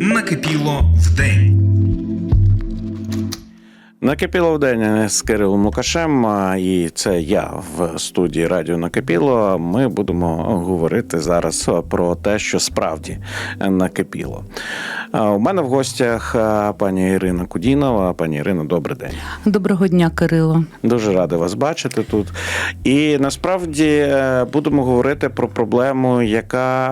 Накипіло в день. Накипіло в день з Кирилом Лукашем, і це я в студії Радіо Накипіло. Ми будемо говорити зараз про те, що справді накипіло. У мене в гостях пані Ірина Кудінова. Пані Ірино, добрий день. Доброго дня, Кирило. Дуже радий вас бачити тут. І насправді е, будемо говорити про проблему, яка,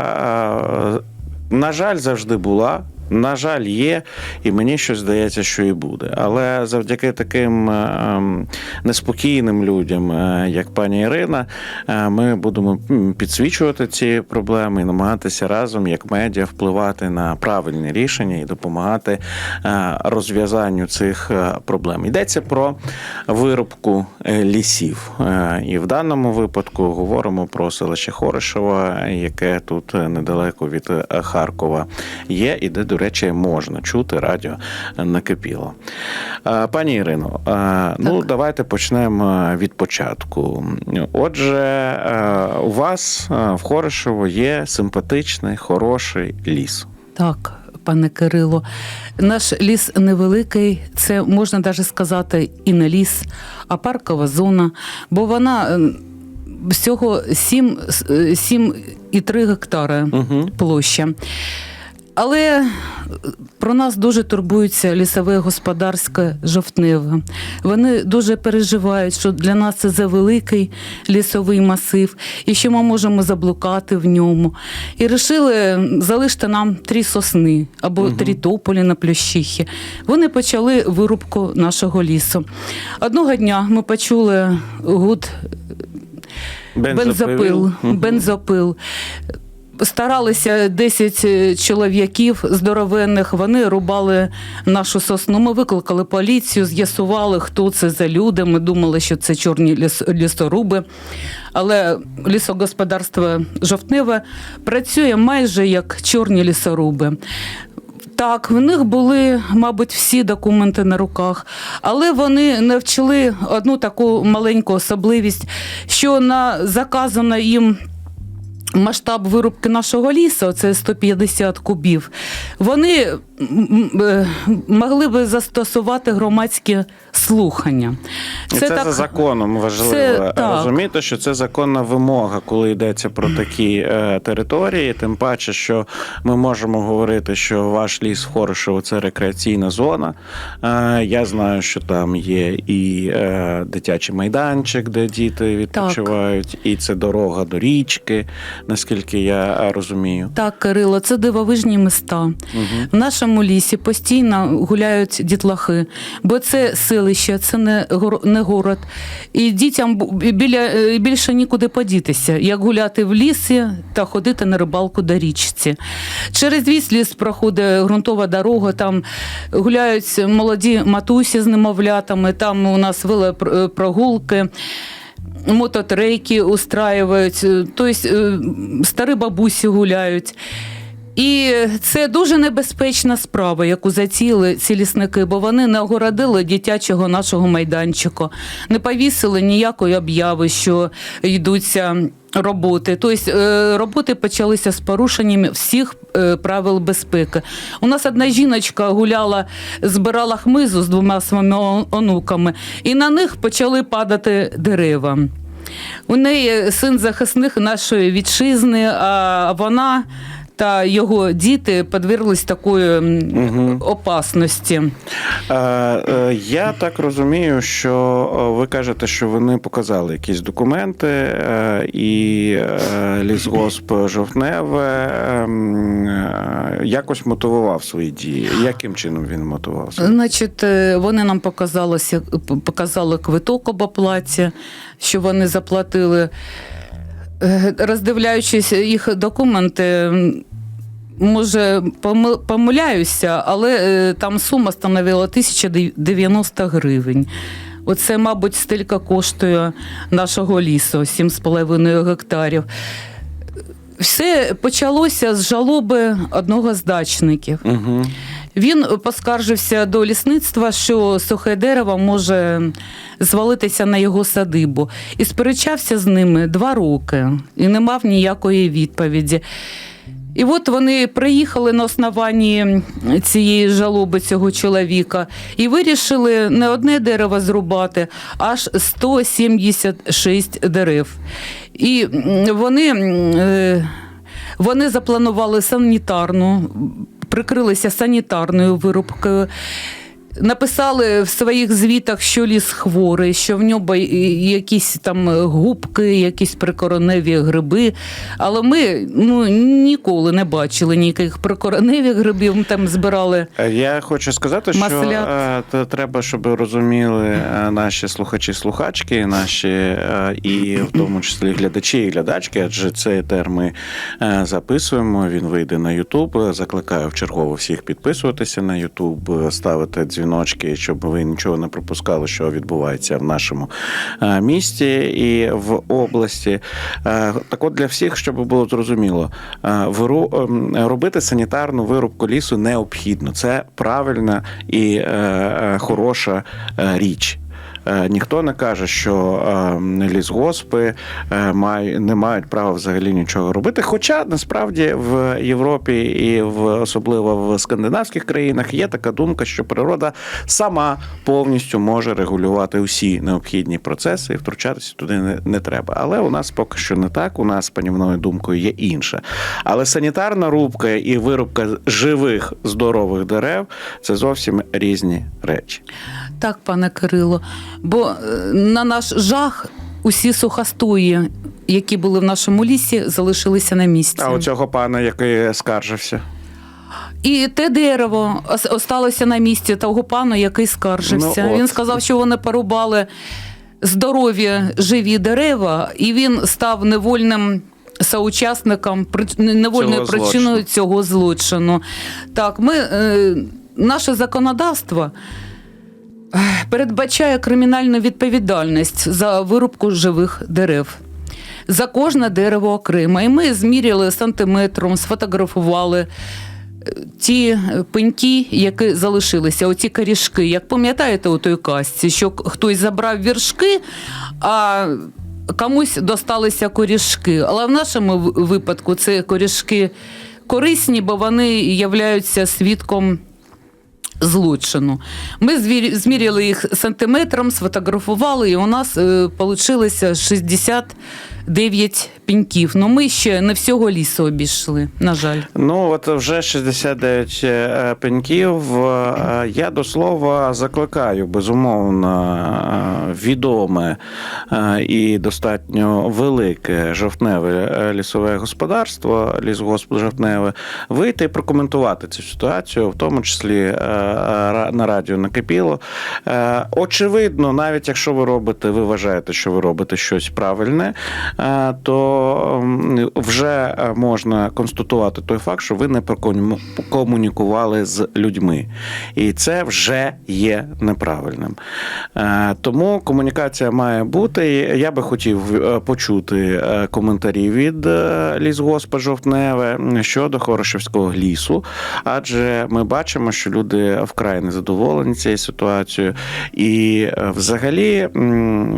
е, на жаль, завжди була. На жаль, є, і мені щось здається, що і буде. Але завдяки таким е, ем, неспокійним людям, е, як пані Ірина, е, ми будемо підсвічувати ці проблеми і намагатися разом, як медіа, впливати на правильні рішення і допомагати розв'язанню цих проблем. Йдеться про вирубку е, лісів. І в даному випадку говоримо про селище Хорошево, яке тут недалеко від Харкова є, і де, до речі, можна чути радіо накипіло. Е, Пані Ірино, е, ну давайте почнемо від початку. Отже, е, у вас е, в Хорошево є симпатичний, хороший ліс. Так, пане Кирило, наш ліс невеликий, це можна навіть сказати і не ліс, а паркова зона, бо вона е, всього 7, 7,3 гектари Угу. площа. Але е, про нас дуже турбується лісове господарське жовтневе. Вони дуже переживають, що для нас це завеликий лісовий масив, і що ми можемо заблукати в ньому. І вирішили залишити нам три сосни або три тополі на плющихі. Вони почали вирубку нашого лісу. Одного дня ми почули гуд бензопил. Мгм. бензопил. Старалися 10 чоловіків здоровенних, вони рубали нашу сосну. Ми викликали поліцію, з'ясували, хто це за люди. Ми думали, що це чорні ліс- лісоруби. Але лісогосподарство жовтневе працює майже як чорні лісоруби. Так, в них були, мабуть, всі документи на руках, але вони не вчили одну таку маленьку особливість, що на заказано їм. Масштаб вирубки нашого лісу, це 150 кубів. Вони могли би застосувати громадські слухання. І це, за законом важливо Це так. розуміти, що це законна вимога, коли йдеться про такі е, території. Тим паче, що ми можемо говорити, що ваш ліс Хорошево це рекреаційна зона. Е, я знаю, що там є і е, дитячий майданчик, де діти відпочивають, і це дорога до річки, наскільки я е, розумію. Так, Кирило, це дивовижні міста. Угу. В нашому лісі постійно гуляють дітлахи, бо це селище, це не, не город. І дітям біля, е, більше нікуди подітися, як гуляти в лісі та ходити на рибалку до річці. Через весь ліс проходить ґрунтова дорога, там гуляють молоді матусі з немовлятами, там у нас велопрогулки. Мототрейки устраюють, тобто е, старі бабусі гуляють. І це дуже небезпечна справа, яку заціли ці лісники, бо вони не огородили дитячого нашого майданчика, не повісили ніякої обяви, що йдуться роботи. Тобто е, роботи почалися з порушенням всіх е, правил безпеки. У нас одна жіночка гуляла, збирала хмизу з двома своїми онуками, і на них почали падати дерева. У неї син захисник нашої вітчизни, а вона та його діти подверглись такої Мгм. опасності. Е, е, Я так розумію, що е, ви кажете, що вони показали якісь документи, е, і е, лісгосп Жовтневе ем, е, якось мотивував свої дії. Яким чином він мотивувався? Значить, е, вони нам показалося, показали квиток об оплаті, що вони заплатили. Е, Роздивляючись їх документи, може, помиляюся, але е, там сума становила 1090 гривень. Оце, мабуть, стільки коштує нашого лісу 7,5 гектарів. Все почалося з жалоби одного з дачників. Угу. Він поскаржився до лісництва, що сухе дерево може звалитися на його садибу, і сперечався з ними два роки і не мав ніякої відповіді. І от вони приїхали на основанні цієї жалоби цього чоловіка і вирішили не одне дерево зрубати, аж 176 дерев. І вони, е, вони запланували санітарну, прикрилися санітарною вирубкою. Написали в своїх звітах, що ліс хворий, що в нього якісь там губки, якісь прикороневі гриби. Але ми ну, ніколи не бачили ніяких прикороневих грибів. Ми там збирали. Е, Я хочу сказати, що Маслят. е, треба, щоб розуміли е, наші слухачі-слухачки, наші е, і в тому числі глядачі і глядачки, адже цей етер ми е, записуємо. Він вийде на Ютуб. Закликаю вчергово всіх підписуватися на Ютуб, ставити дзвіночки, щоб ви нічого не пропускали, що відбувається в нашому е, місті і в області. Е, Так от для всіх, щоб було зрозуміло, е, ем, робити санітарну вирубку лісу необхідно. Це правильна і хороша річ. Е, Ніхто не каже, що е, лісгоспи е, не мають права взагалі нічого робити. Хоча насправді в Європі і в особливо в скандинавських країнах є така думка, що природа сама повністю може регулювати усі необхідні процеси і втручатися туди не, не треба. Але у нас поки що не так. У нас панівною думкою є інше. Але санітарна рубка і вирубка живих здорових дерев це зовсім різні речі. Так, пане Кирило. Бо е, на наш жах усі сухостої, які були в нашому лісі, залишилися на місці. А у цього пана, який скаржився. І те дерево осталося на місці того пана, який скаржився. Ну, він сказав, що вони порубали здорові живі дерева, і він став невольним. Соучасником невольною Цього причиною злочину. цього злочину. Так, ми, е, наше законодавство передбачає кримінальну відповідальність за вирубку живих дерев. За кожне дерево окремо. І ми зміряли сантиметром, сфотографували е, ті е, пеньки, які залишилися, оці корішки. Як пам'ятаєте у той казці, що хтось забрав віршки, а комусь досталися корішки. Але в нашому випадку це корішки корисні, бо вони являються свідком злочину. Ми зміряли їх сантиметром, сфотографували, і у нас е, вийшло 60 Дев'ять піньків. Ну ми ще не всього лісу обійшли. На жаль, ну от вже 69 е, пеньків. Е, я до слова закликаю безумовно е, відоме і достатньо велике жовтневе лісове господарство, лісгосп жовтневе, вийти і прокоментувати цю ситуацію, в тому числі на радіо накипіло. Очевидно, навіть якщо ви робите, ви вважаєте, що ви робите щось правильне то вже е, можна констатувати той факт, що ви не комунікували з людьми. І це вже є неправильним. Е, Тому комунікація має бути. Я би хотів е, почути е, коментарі від е, лісгоспа Жовтневе щодо Хорошівського лісу, адже ми бачимо, що люди вкрай незадоволені цією ситуацією. І е, взагалі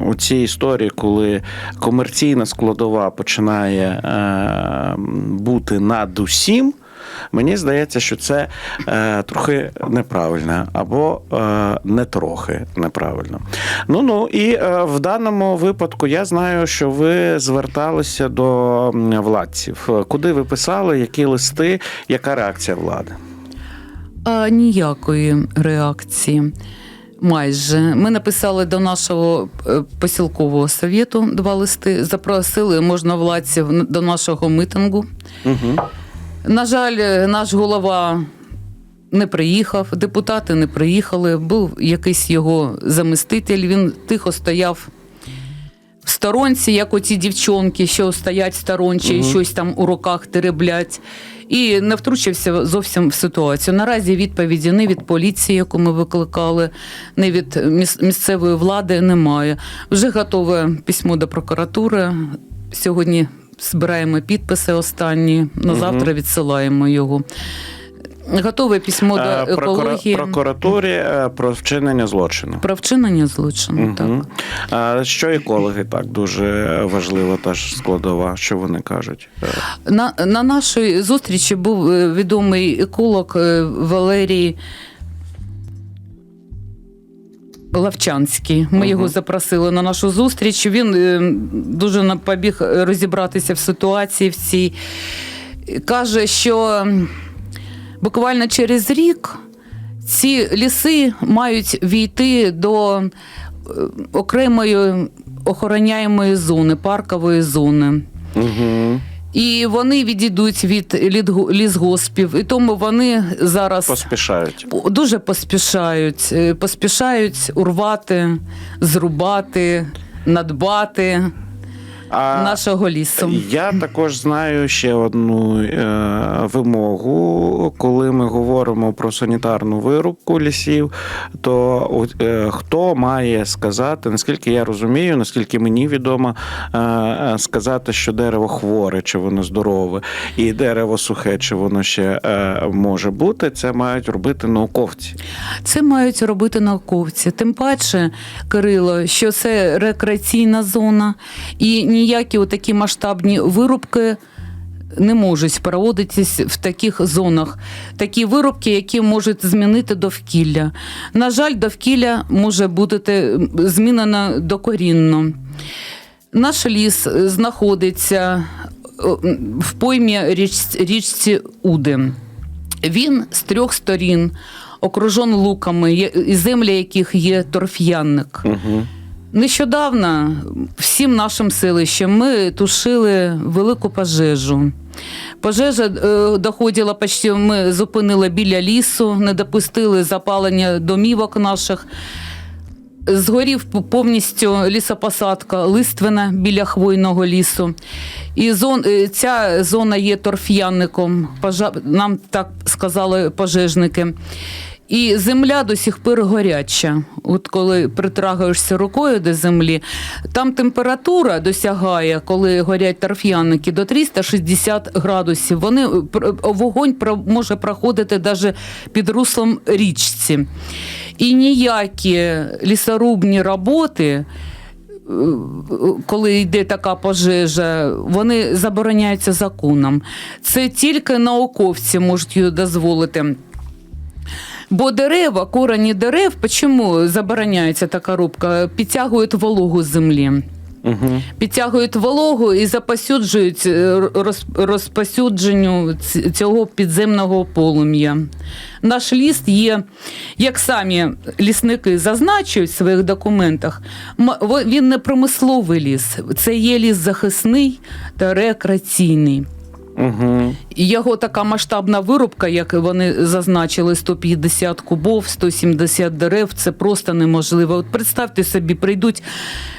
у цій історії, коли комерційна складова починає е, бути над усім. Мені здається, що це е, трохи неправильно або е, не трохи неправильно. Ну ну і е, в даному випадку я знаю, що ви зверталися до владців. Куди ви писали, які листи, яка реакція влади? А ніякої реакції. Майже ми написали до нашого е, посілкового совєту два листи, запросили можновладців до нашого митингу. Угу. На жаль, е, наш голова не приїхав, депутати не приїхали. Був якийсь його заміститель. Він тихо стояв в сторонці, як оці дівчонки, що стоять в сторонці і щось там у руках тереблять. І не втручився зовсім в ситуацію. Наразі відповіді не від поліції, яку ми викликали, не від місцевої влади немає. Вже готове письмо до прокуратури. Сьогодні збираємо підписи останні, на завтра відсилаємо його. Готове письмо до Е, екології прокуратурі е, про вчинення злочину. про вчинення злочину. Так. А що екологи так дуже важлива та ж складова, що вони кажуть? Е, На, на нашій зустрічі був відомий еколог Валерій Лавчанський. Ми Мгм. його запросили на нашу зустріч. Він дуже побіг розібратися в ситуації в цій. Каже, що буквально через рік ці ліси мають війти до е, окремої охороняємої зони, паркової зони. Угу. І вони відійдуть від лісгоспів, і тому вони зараз Поспішають. дуже поспішають, е, поспішають урвати, зрубати, надбати А нашого лісу. я також знаю ще одну е, вимогу, коли ми говоримо про санітарну вирубку лісів, то е, хто має сказати, наскільки я розумію, наскільки мені відомо, е, е, сказати, що дерево хворе, чи воно здорове, і дерево сухе, чи воно ще е, може бути, це мають робити науковці. Це мають робити науковці. Тим паче, Кирило, що це рекреаційна зона, і ніякі такі масштабні вирубки. Не можуть проводитись в таких зонах. Такі вирубки, які можуть змінити довкілля. На жаль, довкілля може бути змінено докорінно. Наш ліс знаходиться е, в поймі річ- річці Уди. Він з трьох сторін окружен луками, є- і земля яких є торф'янник. Угу. Нещодавно всім нашим селищем ми тушили велику пожежу. Пожежа е, доходила почти, ми зупинили біля лісу, не допустили запалення домівок наших. Згорів повністю лісопосадка листвина біля хвойного лісу. І зон, е, ця зона є торф'янником. Нам так сказали пожежники. І земля до сих пір горяча. От коли притрагаєшся рукою до землі, там температура досягає, коли горять торф'яники, до 360 градусів. Вони пр- вогонь про- може проходити навіть під руслом річці. І ніякі лісорубні роботи. е, Коли йде така пожежа, вони забороняються законом. Це тільки науковці можуть її дозволити. Бо дерева, корені дерев, чому забороняється така рубка? Підтягують вологу з землі. Угу. Підтягують вологу і запосюджують е, роз, розпосюдженню цього підземного полум'я. Наш ліс є, як самі лісники зазначують в своїх документах, він не промисловий ліс, це є ліс захисний та рекреаційний. Угу. Його така масштабна вирубка, як вони зазначили, 150 кубов, 170 дерев, це просто неможливо. От представте собі, прийдуть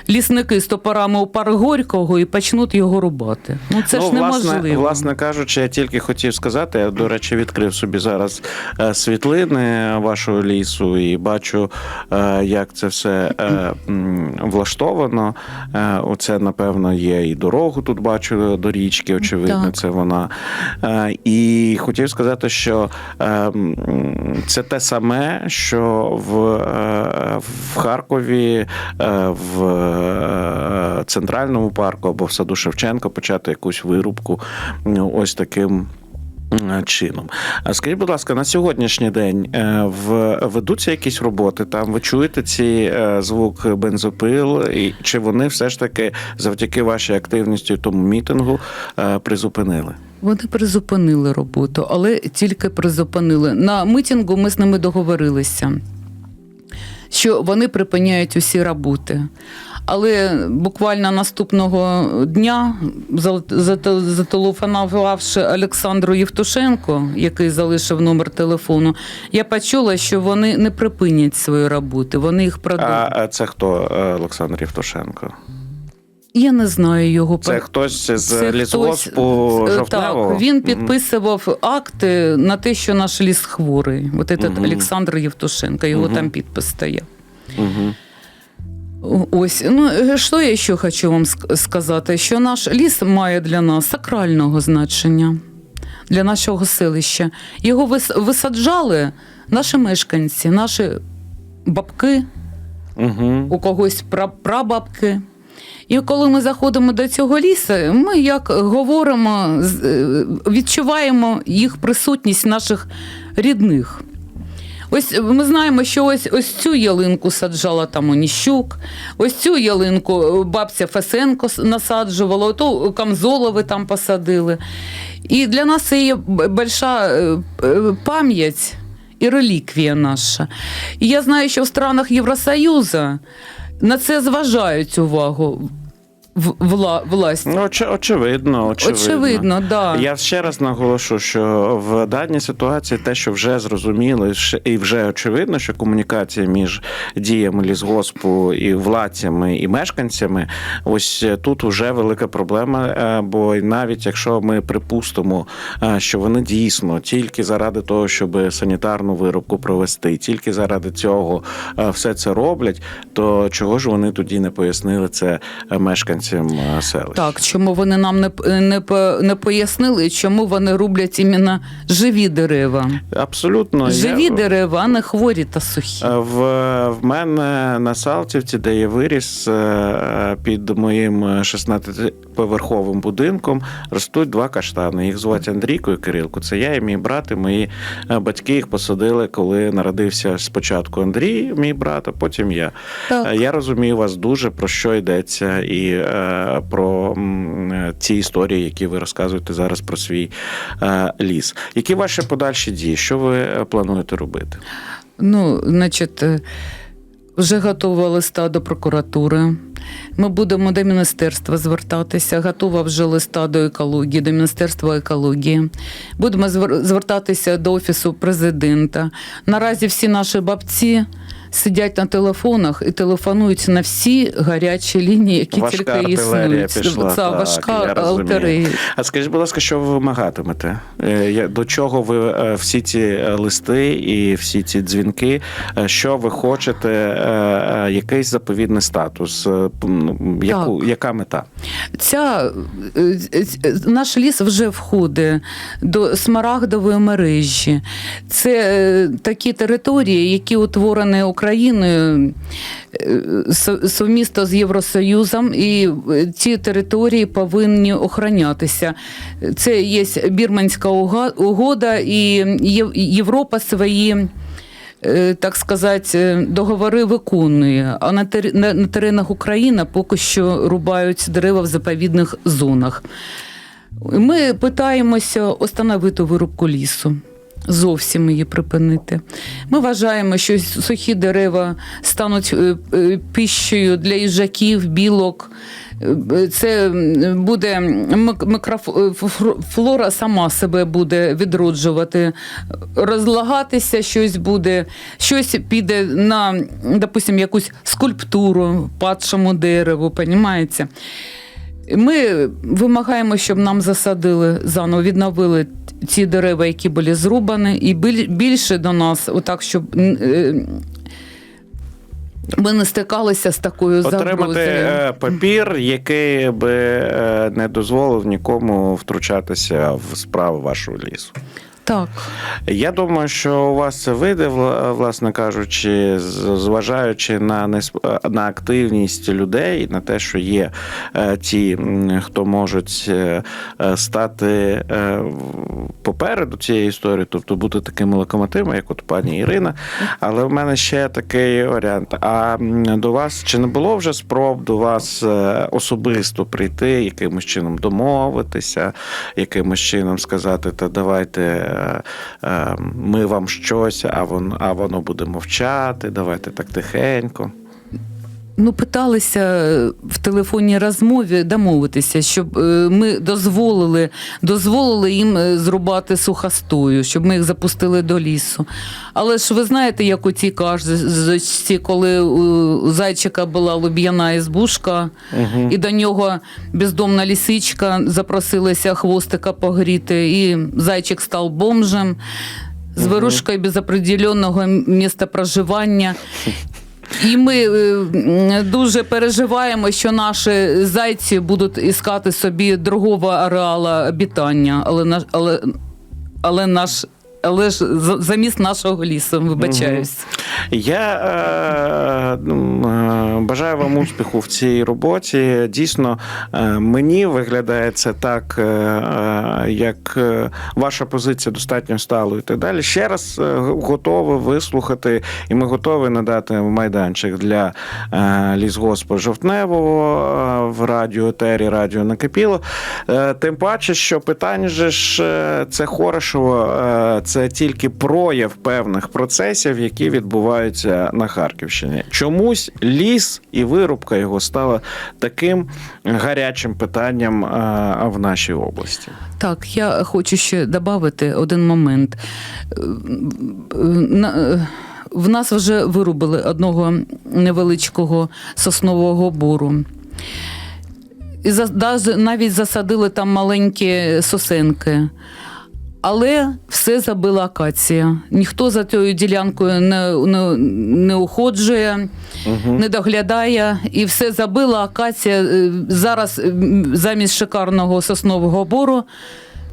лісники з топорами у парк Горького і почнуть його рубати. Ну це ж неможливо. власне кажучи, я тільки хотів сказати, я, до речі, відкрив собі зараз е, світлини вашого лісу і бачу, е, як це все е, влаштовано. Оце, напевно, є і дорогу тут бачу до річки, очевидно, Так. це вона. Е, І хотів сказати, що е, це те саме, що в, е, в Харкові, в центральному парку або в саду Шевченка почати якусь вирубку ну, ось таким. М, Чином, а скажіть, будь ласка, на сьогоднішній день е, в ведуться якісь роботи? Там ви чуєте ці е, звук бензопил, і чи вони все ж таки завдяки вашій активності тому мітингу е, призупинили? Вони призупинили роботу, але тільки призупинили. На митингу ми з ними договорилися, що вони припиняють усі роботи. Але буквально наступного дня, зателефонувавши Олександру Євтушенко, який залишив номер телефону, я почула, що вони не припинять свої роботи, вони їх продовжують. А це хто е, Олександр Євтушенко? Я не знаю його Це хтось з Це лісгоспу хтось, е? Так, він підписував акти на те, що наш ліс хворий. От этот Мгм. Олександр Євтушенко, його Мгм. там підпис стояв. Мгм. Ось, ну е, що я ще хочу вам сказати, що наш ліс має для нас сакрального значення. для нашого селища. Його висаджали наші мешканці, наші бабки, Угу. у когось пра- прабабки. І коли ми заходимо до цього лісу, ми як говоримо, е, відчуваємо їх присутність наших рідних. Ось ми знаємо, що ось, ось цю ялинку саджала там Оніщук, ось цю ялинку е, бабця Фесенко насаджувала, ото Камзолови там посадили. І для нас це є б- большая е, е, пам'ять і реліквія наша. І я знаю, що в странах Євросоюзу на це зважають увагу вла, власть. Ну, оче- очевидно, очевидно. Очевидно, да. Я ще раз наголошу, що в даній ситуації те, що вже зрозуміло, і вже очевидно, що комунікація між діями лісгоспу і владцями і мешканцями, ось тут вже велика проблема. е, Бо навіть якщо ми припустимо, е, що вони дійсно тільки заради того, щоб санітарну виробку провести, тільки заради цього е, все це роблять, то чого ж вони тоді не пояснили це е, мешканцям селища? Так, чому вони нам не, не, не пояснили, чому вони рублять іменно живі дерева? Абсолютно Живі я- дерева, а не хворі та сухі. Е, В, в мене на Салтівці, де я виріс е, під моїм 16-поверховим будинком, ростуть два каштани. Їх звуть Андрійко і Кирилко. Це я і мій брат, і мої е, батьки їх посадили, коли народився спочатку Андрій, мій брат, а потім я. Так. Я розумію вас дуже про що йдеться, і про е, ці історії, які ви розказуєте зараз про свій е, ліс. Які ваші подальші дії? Що ви е, плануєте робити? Ну, значить, е, вже готова листа до прокуратури. Ми будемо до міністерства звертатися. Готова вже листа до екології, до Міністерства екології. Будемо звер- звертатися до Офісу президента. Наразі всі наші бабці сидять на телефонах і телефонують на всі гарячі лінії, які Важка тільки існують. пішла, Це так, важка артилерія. А скажіть, будь ласка, що ви вимагатимете? Е, До чого ви е, всі ці е, листи і всі ці дзвінки? Що ви хочете? Якийсь заповідний статус? М, Яку, яка мета? Ця наш ліс вже входить до смарагдової мережі. Це такі території, які утворені Україною е, совмісно з Євросоюзом, і е, ці території повинні охоронятися. Це є Бірманська угода, і Європа свої е, так сказати, договори виконує. А на, тер- на, на теренах України поки що рубають дерева в заповідних зонах. Ми питаємося остановити вирубку лісу. Зовсім її припинити. Ми вважаємо, що сухі дерева стануть е, е, пищею для їжаків, білок. Е, Це буде мик- микроф- е, ф- флора сама себе буде відроджувати, розлагатися щось буде, щось піде на, допустим, якусь скульптуру падшому дереву, понімаєте? Ми вимагаємо, щоб нам засадили заново, відновили ці дерева, які були зрубані, і більше до нас, отак, щоб е, ми не стикалися з такою загрозою. Отримати папір, який би е, не дозволив нікому втручатися в справу вашого лісу. Так. Я думаю, що у вас це вийде, власне кажучи, зважаючи на несп- на активність людей, на те, що є е, ті, хто можуть е, е, стати е, попереду цієї історії, тобто бути такими локомотивами, як от пані Ірина. Але в мене ще такий варіант. А до вас чи не було вже спроб до вас е, особисто прийти, якимось чином домовитися, якимось чином сказати, та давайте е, е, ми вам щось, а воно, а воно буде мовчати, давайте так тихенько. Ну, питалися в телефонній розмові домовитися, щоб е, ми дозволили, дозволили їм е, зрубати сухостою, щоб ми їх запустили до лісу. Але ж ви знаєте, як у цій казочці, коли у зайчика була луб'яна ізбушка, і до нього бездомна лісичка запросилася хвостика погріти, і зайчик став бомжем. З вирушкою без определеного місця проживання. І ми е, дуже переживаємо, що наші зайці будуть іскати собі другого ареала обітання. Але наш але але наш. Але ж замість нашого лісу, вибачаюсь. Я е, е, бажаю вам успіху в цій роботі. Дійсно, е, мені виглядає це так, е, як ваша позиція достатньо сталою і так далі. Ще раз е, вислухати, і ми готові надати майданчик для лісгоспу жовтневого в радіо Тері, радіо накипіло. Тим паче, що питання ж це Хорошево, е, це тільки прояв певних процесів, які відбуваються на Харківщині. Чомусь ліс і вирубка його стала таким гарячим питанням е, в нашій області. Так, я хочу ще додати один момент. Е, е, В нас вже вирубили одного невеличкого соснового бору. І навіть засадили там маленькі сосенки. Але все забила акація. Ніхто за цією ділянкою не, не, не уходжує, не доглядає, і все забила акація. Е, Зараз замість шикарного соснового бору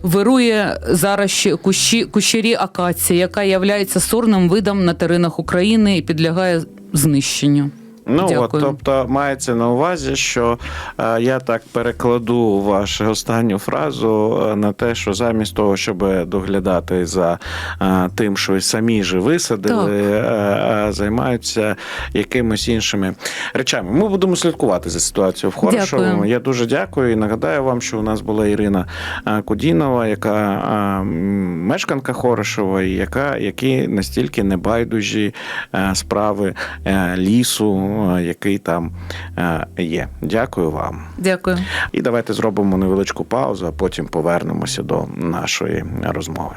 вирує зараз ще кущі, кущері акації, яка є сорним видом на теренах України і підлягає знищенню. Ну от, тобто мається на увазі, що е, я так перекладу вашу останню фразу е, на те, що замість того, щоб доглядати за е, тим, що самі ж висадили, е, е, займаються якимись іншими речами. Ми будемо слідкувати за ситуацією в Хорошовому. Дякую. Я дуже дякую і нагадаю вам, що у нас була Ірина е, Кудінова, яка е, мешканка Хорошова, і яка які настільки небайдужі е, справи е, лісу, який там е, є. Дякую вам. Дякую. І давайте зробимо невеличку паузу, а потім повернемося до нашої розмови.